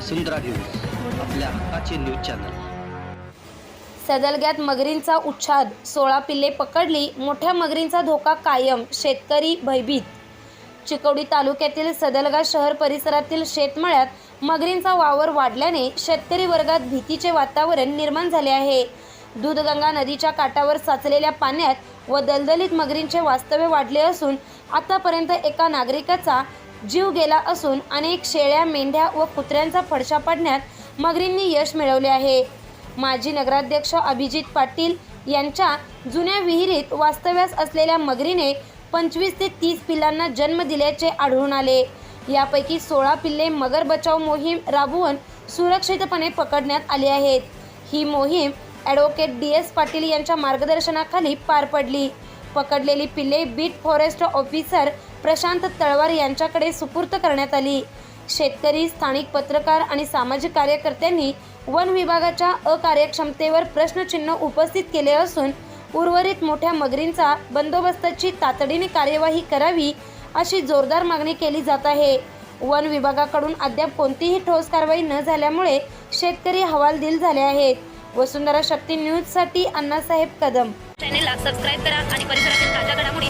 वसुंधरा news आपल्या हक्काचे news channel. सदलग्यात मगरींचा उच्छाद सोळा पिल्ले पकडली मोठ्या मगरींचा धोका कायम शेतकरी भयभीत. चिकोडी तालुक्यातील सदलगा शहर परिसरातील शेतमळ्यात मगरींचा वावर वाढल्याने शेतकरी वर्गात भीतीचे वातावरण निर्माण झाले आहे. दूधगंगा नदीच्या काठावर साचलेल्या पाण्यात व दलदलीत मगरींचे वास्तव्य वाढले असून आतापर्यंत एका नागरिकाचा जीव गेला असून अनेक शेळ्या मेंढ्या व कुत्र्यांचा फडशा पाडण्यात मगरींनी यश मिळवले आहे. माजी नगराध्यक्ष अभिजित पाटील यांच्या जुन्या विहिरीत वास्तव्यास असलेल्या मगरीने पंचवीस ते तीस पिल्लांना जन्म दिल्याचे आढळून आले. यापैकी सोळा पिल्ले मगर बचाव मोहीम राबवून सुरक्षितपणे पकडण्यात आली आहेत. ही मोहीम ॲडव्होकेट डी एस पाटील यांच्या मार्गदर्शनाखाली पार पडली. पकडलेली पिल्ले beat forest officer Prashant Talwar यांच्याकडे सुपूर्त करण्यात आली. शेतकरी स्थानिक पत्रकार आणि सामाजिक कार्यकर्त्यांनी वन विभागाच्या अकार्यक्षमतेवर प्रश्नचिन्ह उपस्थित केले असून उर्वरित मोठ्या मगरींचा बंदोबस्ताची तातडीने कार्यवाही करावी अशी जोरदार मागणी केली जात आहे. वन विभागाकडून अद्याप कोणतीही ठोस कारवाई न झाल्यामुळे शेतकरी हवालदिल झाले आहेत. वसुंधरा शक्ती न्यूजसाठी अण्णासाहेब कदम. चॅनेलला सबस्क्राईब करा आणि परिसरातील ताज्या घडामोडी